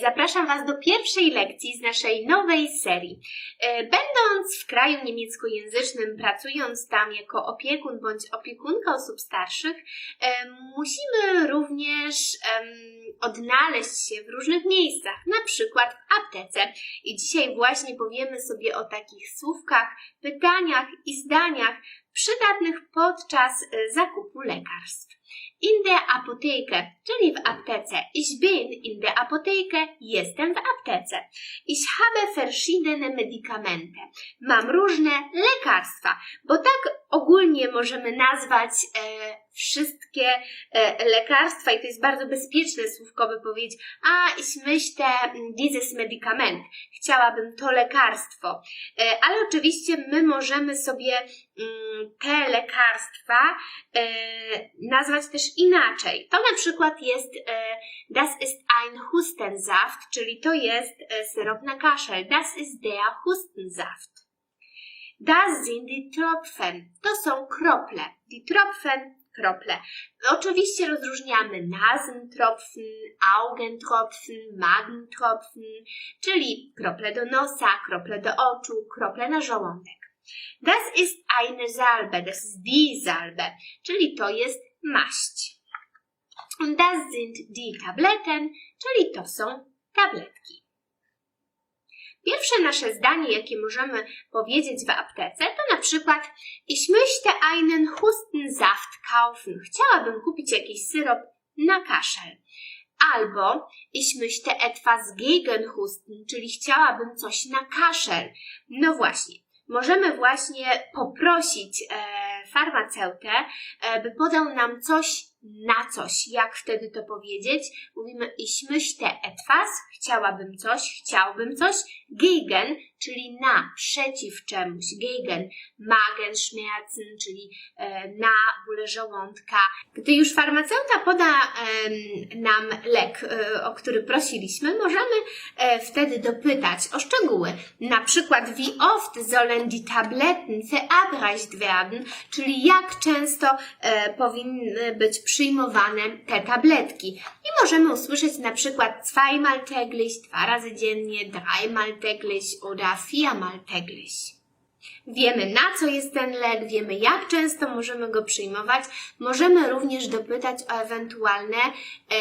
Zapraszam Was do pierwszej lekcji z naszej nowej serii. E, Będąc w kraju niemieckojęzycznym, pracując tam jako opiekun bądź opiekunka osób starszych, e, musimy również odnaleźć się w różnych miejscach, na przykład w aptece. I dzisiaj właśnie powiemy sobie o takich słówkach, pytaniach i zdaniach przydatnych podczas e, zakupu lekarstw. In Apotheke, czyli w aptece. Ich bin in der Apotheke, jestem w aptece. Ich habe verschiedene Medikamente. Mam różne lekarstwa, bo tak ogólnie możemy nazwać e, wszystkie e, lekarstwa i to jest bardzo bezpieczne słówko, by powiedzieć, a ich möchte mm, dieses Medikament. Chciałabym to lekarstwo. E, ale oczywiście my możemy sobie mm, te lekarstwa nazwać też inaczej. To na przykład jest das ist ein Hustensaft, czyli to jest syrop na kaszel. Das ist der Hustensaft. Das sind die Tropfen. To są krople. Die Tropfen, krople. Oczywiście rozróżniamy Nasentropfen, Augentropfen, Magentropfen, czyli krople do nosa, krople do oczu, krople na żołądek. Das ist eine Salbe, das ist die Salbe, czyli to jest maść. Das sind die Tabletten, czyli to są tabletki. Pierwsze nasze zdanie, jakie możemy powiedzieć w aptece, to na przykład Ich möchte einen Hustensaft kaufen. Chciałabym kupić jakiś syrop na kaszel. Albo Ich möchte etwas gegen Husten, czyli chciałabym coś na kaszel. No właśnie, możemy właśnie poprosić e, farmaceutę, e, by podał nam coś na coś. Jak wtedy to powiedzieć? Mówimy Ich möchte etwas, chciałabym coś, chciałbym coś, gegen, czyli na, przeciw czemuś, gegen, Magenschmerzen, czyli e, na bóle żołądka. Gdy już farmaceuta poda nam lek, e, o który prosiliśmy, możemy e, wtedy dopytać o szczegóły. Na przykład, wie oft sollen die Tabletten verabreicht werden, czyli jak często powinny być przyjmowane te tabletki. I możemy usłyszeć na przykład zweimal täglich, dwa razy dziennie, dreimal täglich oder viermal täglich. Wiemy na co jest ten lek, wiemy jak często możemy go przyjmować. Możemy również dopytać o ewentualne e,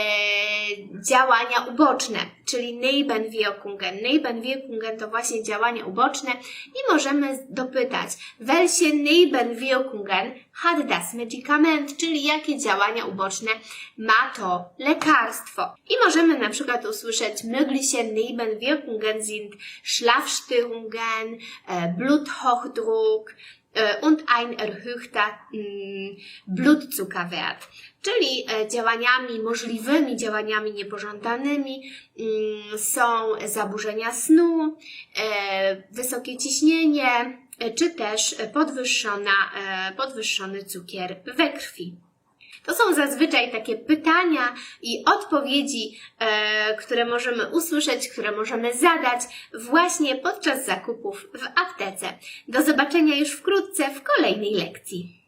działania uboczne, czyli Nebenwirkungen. Nebenwirkungen to właśnie działania uboczne i możemy dopytać, welche Nebenwirkungen hat das Medikament, czyli jakie działania uboczne ma to lekarstwo. I możemy na przykład usłyszeć, mögliche Nebenwirkungen sind Schlafstörungen, e, Bluthochdruck e, und ein erhöhter mm, Blutzuckerwert, czyli e, działaniami, możliwymi działaniami niepożądanymi mm, są zaburzenia snu, e, wysokie ciśnienie, czy też podwyższona, podwyższony cukier we krwi. To są zazwyczaj takie pytania i odpowiedzi, e, które możemy usłyszeć, które możemy zadać właśnie podczas zakupów w aptece. Do zobaczenia już wkrótce w kolejnej lekcji.